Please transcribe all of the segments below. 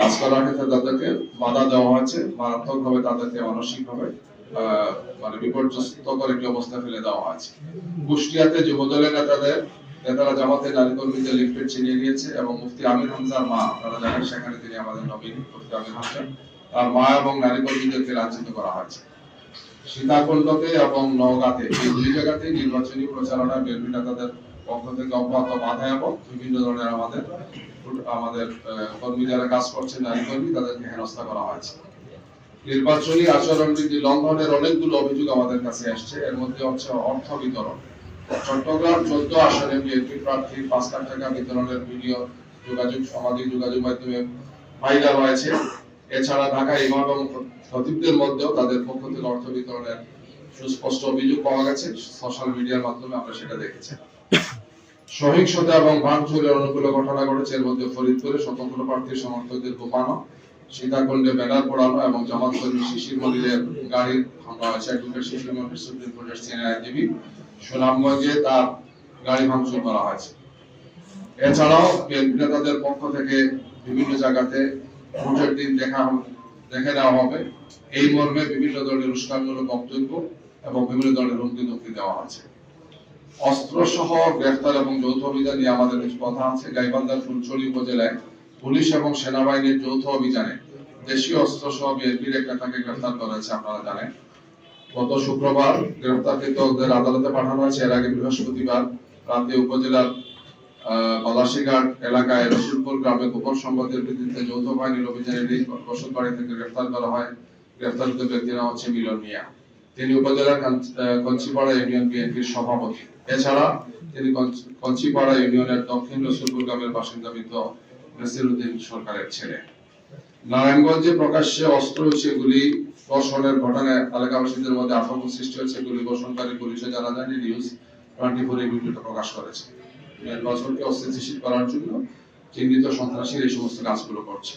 কাজ করার ক্ষেত্রে তাদেরকে বাধা দেওয়া হয়েছে মারাত্মকভাবে তাদেরকে মানসিকভাবে আহ, মানে বিপর্যস্তকর একটি অবস্থা ফেলে দেওয়া হয়েছে। কুষ্টিয়াতে যুবদলের নেতাদের নেতারা জামাতে নারী কর্মীদের লিফলেট ছিনিয়ে নিয়েছে এবং মুফতি আমির হামজার মা আপনারা জানেন সেখানে তিনি আমাদের নবীন মুফতি আমির হামজা তার মা এবং নারী কর্মীদেরকে লাঞ্ছিত করা হয়েছে। সীতাকুণ্ডতে এবং নওগাঁতে এই দুই জায়গাতে নির্বাচনী প্রচারণা বিএনপি নেতাদের পক্ষ থেকে অব্যাহত বাধা এবং বিভিন্ন ধরনের আমাদের আমাদের কর্মী যারা কাজ করছেন, নারী কর্মী, তাদেরকে হেনস্থা করা হয়েছে। নির্বাচনী আচরণবিধি লঙ্ঘনের অনেকগুলো অভিযোগ আমাদের কাছে আসছে। এর মধ্যে হচ্ছে অর্থ বিতরণ। চট্টগ্রাম চোদ্দ আসনে বিএনপি প্রার্থী পাঁচ লাখ টাকা বিতরণের ভিডিও, যোগাযোগ, সামাজিক যোগাযোগ মাধ্যমে ভাইরাল হয়েছে। এছাড়া ঢাকা ইমাম এবং খতিবদের মধ্যেও তাদের পক্ষ থেকে অর্থ বিতরণের সুস্পষ্ট অভিযোগ পাওয়া গেছে। সোশ্যাল মিডিয়ার মাধ্যমে আমরা সেটা দেখেছি। সহিংসতা এবং ভাঙচুরের অনুকূল ঘটনা ঘটেছে এর মধ্যে ফরিদপুরে স্বতন্ত্র প্রার্থীর সমর্থকদের কোপানো সীতাকুণ্ডে ব্যানার পড়ানো এবং জামাত কর্মী শিশির মন্দিরের গাড়ির হামলা হয়েছে। অ্যাডভোকেট শিশির মন্দির সুপ্রিম কোর্টের সিনিয়র আইনজীবী সুনামগঞ্জে তার গাড়ি ভাঙচুর করা হয়েছে। এছাড়াও বিএনপি নেতাদের পক্ষ থেকে বিভিন্ন জায়গাতে ভোটের দিন দেখা দেখে নেওয়া হবে। এই মর্মে বিভিন্ন ধরনের উস্কানমূলক বক্তব্য এবং বিভিন্ন ধরনের হুমকি ধমকি দেওয়া আছে অস্ত্র সহ গ্রেফতার এবং যৌথ অভিযান নিয়ে আমাদের কিছু কথা আছে। গাইবান্ধার ফুলছড়ি উপজেলায় পুলিশ এবং সেনাবাহিনীর যৌথ অভিযানে দেশীয় বিএনপির এক নেতাকে গ্রেফতার করা হয়েছে, আপনারা জানেন। গত শুক্রবার আদালতে পাঠানো হয়েছে। এর আগে বৃহস্পতিবার রাতে উপজেলার পলাশীঘাট এলাকায় রসুলপুর গ্রামে গোপন সম্পদের ভিত্তিতে যৌথ বাহিনীর অভিযানে থেকে গ্রেফতার করা হয়। গ্রেফতারকৃত ব্যক্তিরা হচ্ছে মিলন মিয়া। তিনি আহ, কঞ্চিপাড়া ইউনিয়ন বিএনপির সভাপতি। এছাড়া তিনি কঞ্চিপাড়া ইউনিয়নের দক্ষিণ রসুলপুর গ্রামের বাসিন্দা মৃত নাসির উদ্দিন সরকারের ছেলে। নারায়ণগঞ্জে প্রকাশ্যে অস্ত্র সেগুলি বর্ষণের ঘটনায় এলাকাবাসীদের মধ্যে আতঙ্ক সৃষ্টি হয়েছে। গুলি বর্ষণকারী পুলিশে জানা যায়নি। নিউজ টোয়েন্টি ফোর এই ভিডিওটা প্রকাশ করেছে। নির্বাচনকে অস্থিতিশীল করার জন্য চিহ্নিত সন্ত্রাসীর এই সমস্ত কাজগুলো করছে।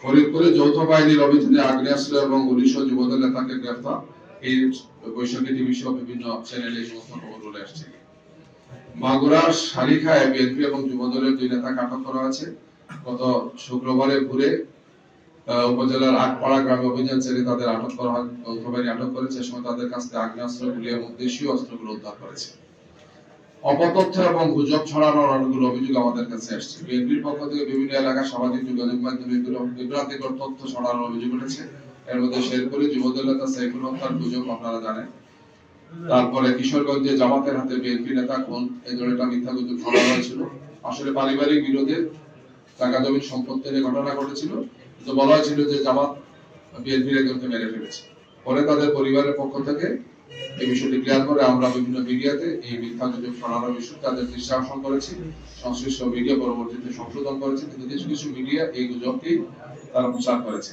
ফরিদপুরে যৌথ বাহিনীর অভিযানে আগ্নেয়াস্ত্র এবং উনিশ যুবদল নেতাকে গ্রেফতার এই বৈশাখী টিভি সহ বিভিন্ন চ্যানেলে এই সমস্ত খবরগুলো আসছে। মাগুরার শালিখায় বিএনপি এবং যুবদলের দুই নেতাকে আটক করা হয়েছে গত শুক্রবারে ঘুরে উপজেলার আগপাড়া গ্রামে অভিযান চালিয়ে তাদের আটক করা হয়। যৌথ আটক করেছে। সময় তাদের কাছ থেকে আগ্নেয়াস্ত্র, গুলি এবং দেশীয় অস্ত্রগুলো উদ্ধার করেছে। অপতথ্য এবং গুজব ছড়ানোর অনেকগুলো অভিযোগ আমাদের কাছে আসছে। বিএনপির পক্ষ থেকে বিভিন্ন এলাকায় সামাজিক যোগাযোগ মাধ্যমে বিভ্রান্তিকর তথ্য ছড়ানোর অভিযোগ উঠেছে। এর মধ্যে শেরপুরে যুবদল নেতা সাইফুল হত্যার গুজব আপনারা জানেন। তারপরে কিশোরগঞ্জে জামাতের হাতে বিএনপি নেতা এই মিথ্যা গুজব হয়েছিল। আসলে পারিবারিক বিরোধে টাকা জমির সম্পত্তি নিয়ে ঘটনা ঘটেছিল। বলা হয়েছিল যে জামাত বিএনপির একজনকে মেরে ফেলেছে। পরে তাদের পরিবারের পক্ষ থেকে এই বিষয়টি ক্লিয়ার করে আমরা বিভিন্ন মিডিয়াতে এই মিথ্যা গুজব ছড়ানোর বিষয় তাদের দৃষ্টি আকর্ষণ করেছি, সংশ্লিষ্ট মিডিয়া পরবর্তীতে সংশোধন করেছে। কিন্তু কিছু কিছু মিডিয়া এই গুজবকেই তারা প্রচার করেছে।